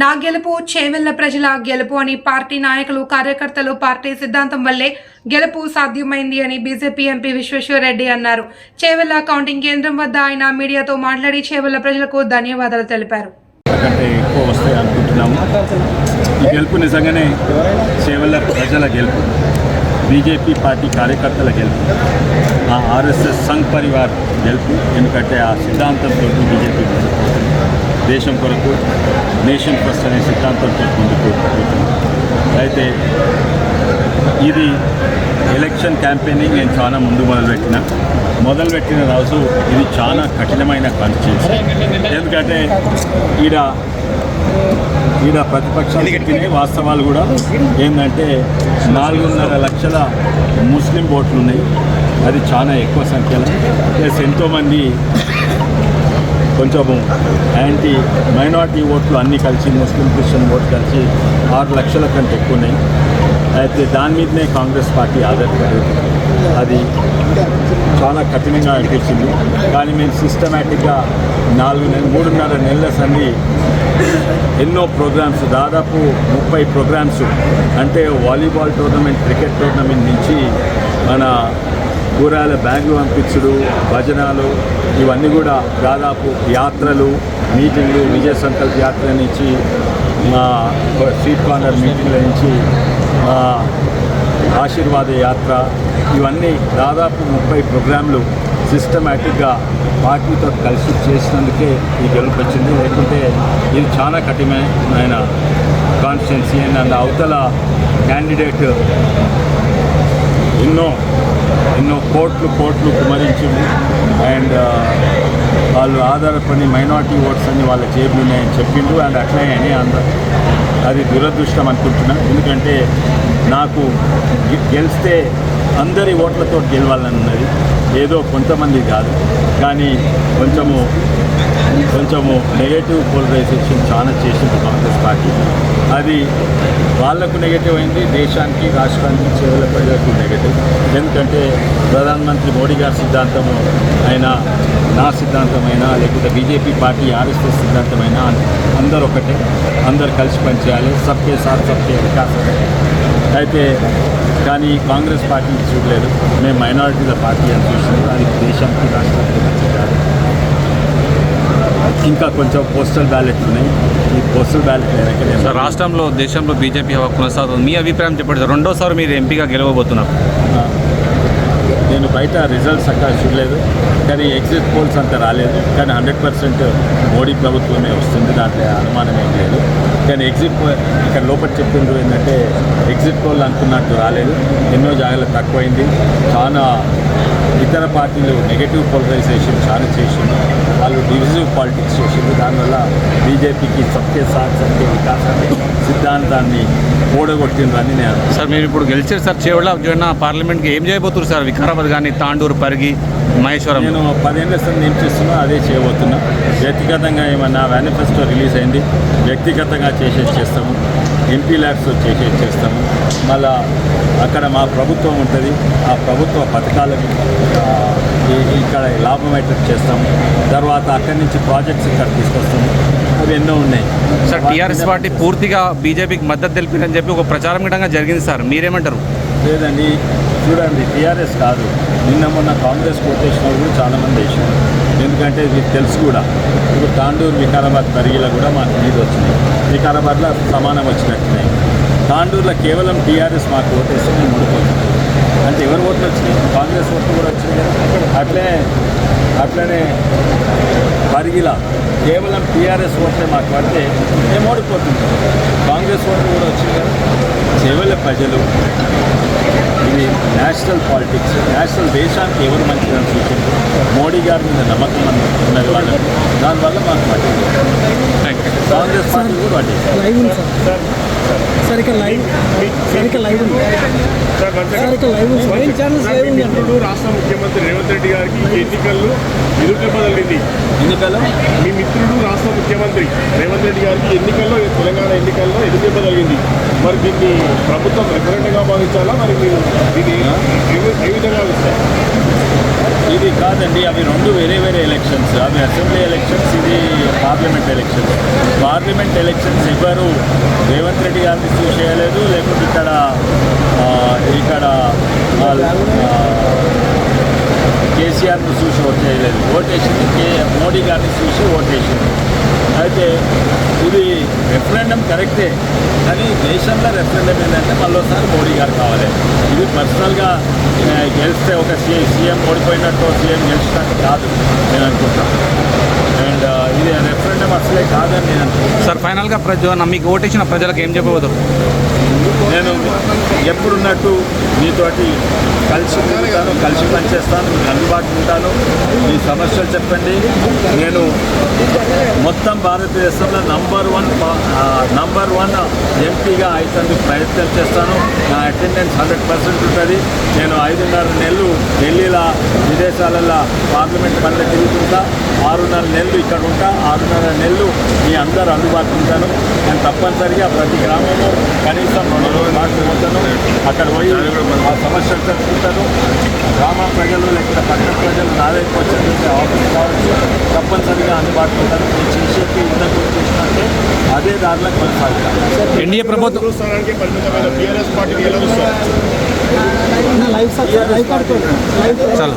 నా గెలుపు చేవెళ్ళ ప్రజల గెలుపు అని పార్టీ నాయకులు కార్యకర్తలు పార్టీ సిద్ధాంతం వల్లే గెలుపు సాధ్యమైంది అని బీజేపీ ఎంపీ విశ్వేశ్వరరెడ్డి అన్నారు. చేవెళ్ళ కౌంటింగ్ కేంద్రం వద్ద ఆయన మీడియాతో మాట్లాడి చేవెళ్ళ ప్రజలకు ధన్యవాదాలు తెలిపారు. ఎక్కువ వస్తాయి అనుకుంటున్నాము. ఈ గెలుపు నిజంగానే చేవల్ల ప్రజల గెలుపు బీజేపీ పార్టీ కార్యకర్తల గెలుపు ఆ ఆర్ఎస్ఎస్ సంఘ్ పరివార్ గెలుపు ఎందుకంటే ఆ సిద్ధాంతంతో బీజేపీ గెలుపు దేశం కొరకు నేషన్ ఫస్ట్ అనే సిద్ధాంతంతో ముందుకు అయితే ఇది ఎలక్షన్ క్యాంపెయినింగ్ నేను చాలా ముందు మొదలుపెట్టిన. మొదలుపెట్టిన రోజు ఇది చాలా కఠినమైన కాన్స్టిట్యూన్సీ ఎందుకంటే ఈడ ఈడ ప్రతిపక్షాలు చెప్పిన వాస్తవాలు కూడా ఏంటంటే నాలుగున్నర లక్షల ముస్లిం ఓట్లు ఉన్నాయి అది చాలా ఎక్కువ సంఖ్యలో. ప్లస్ ఎంతోమంది కొంచెము యాంటీ మైనార్టీ ఓట్లు అన్నీ కలిసి ముస్లిం క్రిస్టియన్ ఓట్లు కలిసి ఆరు లక్షల కంటే ఎక్కువ ఉన్నాయి అయితే దాని మీదనే కాంగ్రెస్ పార్టీ ఆధారపడి అది చాలా కఠినంగా అనిపించింది. కానీ మేము సిస్టమేటిక్గా నాలుగు నెల మూడున్నర నెలల సంది ఎన్నో ప్రోగ్రామ్స్ దాదాపు ముప్పై ప్రోగ్రామ్స్ అంటే వాలీబాల్ టోర్నమెంట్ క్రికెట్ టోర్నమెంట్ నుంచి మన కూరగాయల బ్యాగులు పంపించుడు భజనాలు ఇవన్నీ కూడా దాదాపు యాత్రలు మీటింగ్లు విజయ సంకల్ప యాత్ర నుంచి మా స్ట్రీట్ కార్నర్ మీటింగ్ల నుంచి మా ఆశీర్వాద యాత్ర ఇవన్నీ దాదాపు ముప్పై ప్రోగ్రాంలు సిస్టమేటిక్గా పార్టీతో కలిసి చేసినందుకే ఈ గెలుపు వచ్చింది. లేకుంటే ఇది చాలా కఠినమైన కాన్స్టిట్యున్సీ అండ్ అవతల క్యాండిడేట్ ఎన్నో ఎన్నో కోట్లు కోట్లు కుమరించింది అండ్ వాళ్ళు ఆధారపడి మైనార్టీ ఓట్స్ అని వాళ్ళ జేబులు ఉన్నాయని చెప్పిండు అండ్ అట్లే అని అందరూ అది దురదృష్టం అనుకుంటున్నాను ఎందుకంటే నాకు గెలిస్తే అందరి ఓట్లతో గెలవాలని ఉన్నది ఏదో కొంతమంది కాదు. కానీ కొంచెము కొంచెము నెగటివ్ పోలరైజేషన్ చాలా చేసింది కాంగ్రెస్ పార్టీ. అది వాళ్ళకు నెగటివ్ అయింది దేశానికి రాష్ట్రానికి చేవల ప్రజలకు నెగటివ్ ఎందుకంటే ప్రధానమంత్రి మోడీ గారి సిద్ధాంతము అయినా నా సిద్ధాంతమైనా లేకపోతే బీజేపీ పార్టీ ఆర్ఎస్ఎస్ సిద్ధాంతమైనా అందరూ ఒకటే. అందరు కలిసి పనిచేయాలి సబ్కే సార్ సబ్కే వికాస్ అయితే కానీ కాంగ్రెస్ పార్టీ చూడలేదు. మేము మైనారిటీల పార్టీ అని చూసినాం అది దేశానికి రాష్ట్రానికి. ఇంకా కొంచెం పోస్టల్ బ్యాలెట్ ఉన్నాయి. ఈ పోస్టల్ బ్యాలెట్ రాష్ట్రంలో దేశంలో బీజేపీ కొనసాగుతుంది. మీ అభిప్రాయం చెప్పండి సార్. రెండోసారి మీరు ఎంపీగా గెలవబోతున్నారు. నేను బయట రిజల్ట్స్ అక్కడ చూడలేదు. కానీ ఎగ్జిట్ పోల్స్ అంత రాలేదు. కానీ హండ్రెడ్ పర్సెంట్ మోడీ ప్రభుత్వమే వస్తుంది. దాంట్లో అనుమానం ఏం లేదు. కానీ ఎగ్జిట్ ఇక్కడ లోపల చెప్పిండ్రు ఏంటంటే ఎగ్జిట్ పోల్ అనుకున్నట్టు రాలేదు. ఎన్నో జాగాలు తక్కువైంది. చాలా ఇతర పార్టీలు నెగటివ్ పోలరైజేషన్ చాలా చేసింది వాళ్ళు డివిజివ్ పాలిటిక్స్ చేసింది దానివల్ల బీజేపీకి సత్య సాత్ సత్య వికాస్ అనే సిద్ధాంతాన్ని ఓడగొట్టిండ్రని నేను సార్ మీరు ఇప్పుడు గెలిచారు సార్ చేవళ్ళ జగన్ పార్లమెంట్కి ఏం చేయబోతున్నారు సార్? వికారాబాద్ కానీ తాండూరు పరిగి మహేశ్వరం. నేను పదేళ్ళ సంది ఏం చేస్తున్నా అదే చేయబోతున్నా. వ్యక్తిగతంగా ఏమన్నా మేనిఫెస్టో రిలీజ్ అయింది వ్యక్తిగతంగా చేసేది చేస్తాము. ఎంపీ ల్యాబ్స్ చేసేది చేస్తాము మళ్ళా అక్కడ మా ప్రభుత్వం ఉంటుంది. ఆ ప్రభుత్వ పథకాలకి ఇక్కడ లాభమయ్యేటట్టు చేస్తాము తర్వాత అక్కడి నుంచి ప్రాజెక్ట్స్ ఇక్కడ తీసుకొస్తాము అవి ఎన్నో ఉన్నాయి. సార్ టీఆర్ఎస్ పార్టీ పూర్తిగా బీజేపీకి మద్దతు తెలిపిందని చెప్పి ఒక ప్రచారం గిటంగా జరిగింది సార్. మీరేమంటారు? లేదండి. చూడండి టీఆర్ఎస్ కాదు. నిన్న మొన్న కాంగ్రెస్ వాళ్ళు కూడా చాలామంది వేసారు ఎందుకంటే మీకు తెలుసు కూడా ఇప్పుడు తాండూరు వికారాబాద్ పరిగిలో కూడా మాకు నీళ్ళు వచ్చినాయి. వికారాబాద్లో సమానం వచ్చినట్టున్నాయి. తాండూరులో కేవలం టీఆర్ఎస్ మాకు ఓటేస్తే మేము ఓడిపోతున్నాం అంటే ఎవరు ఓట్లు వచ్చినాయి? కాంగ్రెస్ ఓట్లు కూడా వచ్చినాయి అట్లే అట్లనే పరిగిల కేవలం టీఆర్ఎస్ ఓట్లే మాకు పడితే మేము ఓడిపోతున్నాం. కాంగ్రెస్ ఓట్లు కూడా వచ్చింది కదా. చేవల ప్రజలు నేషనల్ పాలిటిక్స్ నేషనల్ దేశానికి ఎవరు మంచిదని సూచించారు మోడీ గారి మీద నమ్మకం ఉన్నది వాళ్ళకి దానివల్ల మాకు పట్టింది థ్యాంక్ యూ కాంగ్రెస్ పార్టీ కూడా పట్టింది సార్ ఇక్కడ లైవ్ సార్ ఇక్కడ లైవ్ ఉంది. సార్ మీ మిత్రుడు రాష్ట్ర ముఖ్యమంత్రి రేవంత్ రెడ్డి గారికి ఈ ఎన్నికల్లో ఎదురు దెబ్బ తగిలింది ఎన్నికలు మీ మిత్రుడు రాష్ట్ర ముఖ్యమంత్రి రేవంత్ రెడ్డి గారికి ఎన్నికల్లో తెలంగాణ ఎన్నికల్లో ఎదురు దెబ్బ తగిలింది మరి దీన్ని ప్రభుత్వం రెఫరెండంగా భావించాలా? మరి మీరు దీన్ని ఏ- విధంగా భావిస్తారు? ఇది కాదండి అవి రెండు వేరే వేరే ఎలక్షన్స్ అవి అసెంబ్లీ ఎలక్షన్స్ ఇది పార్లమెంట్ ఎలక్షన్స్ పార్లమెంట్ ఎలక్షన్స్ ఎవరు రేవంత్ రెడ్డి గారిని చూస్ చేయలేదు లేకుంటే ఇక్కడ ఇక్కడ కేసీఆర్ను చూసి ఓట్ చేయలేదు. ఓటేసింది కే మోడీ గారిని చూసి ఓటేసింది. అయితే ఇది రెఫరెండం కరెక్టే కానీ దేశంలో రెఫరెండం ఏంటంటే మళ్ళీసారి మోడీ గారు కావాలి. ఇది పర్సనల్గా గెలిస్తే ఒక సీఎం ఓడిపోయినట్టు సీఎం గెలిచినట్టు కాదు నేను అనుకుంటాను ఇది రెఫరెండం అసలే కాదని నేను సార్ ఫైనల్గా ప్రజ మీకు ఓటేసిన ప్రజలకు ఏం చెప్పబోతారు? నేను ఎప్పుడున్నట్టు మీతోటి కలిసి ఉంటాను కలిసి పనిచేస్తాను మీకు అందుబాటులో ఉంటాను. మీ సమస్యలు చెప్పండి. నేను మొత్తం భారతదేశంలో నంబర్ వన్ నంబర్ వన్ ఎంపీగా అయితందుకు ప్రయత్నం చేస్తాను. నా అటెండెన్స్ హండ్రెడ్ పర్సెంట్ ఉంటుంది. నేను ఐదున్నర నెలలు ఢిల్లీలో విదేశాలలో పార్లమెంట్ పనులు తిరుగుతుంటా. ఆరున్నర నెలలు ఇక్కడ ఉంటా. ఆరున్నర నెలలు మీ అందరూ అందుబాటులో ఉంటాను. నేను తప్పనిసరిగా ప్రతి గ్రామంలో కనీసం రెండు రోజులు మాట్లాడుకుంటాను అక్కడ పోయి ఆ సమస్యలు తెలుసుకుంటాను. గ్రామ ప్రజలు లేకపోతే పట్టణ ప్రజలు నా దగ్గరికి వచ్చేటువంటి ఆఫీస్ కావచ్చు తప్పనిసరిగా అందుబాటులో ఉంటాను నేను చేసేది ఇంతకు చేసినట్టే అదే దారిలో కొనసాగుతాను ఎన్డీఏ ప్రభుత్వం పరిమితమైన ఎలా చాలా.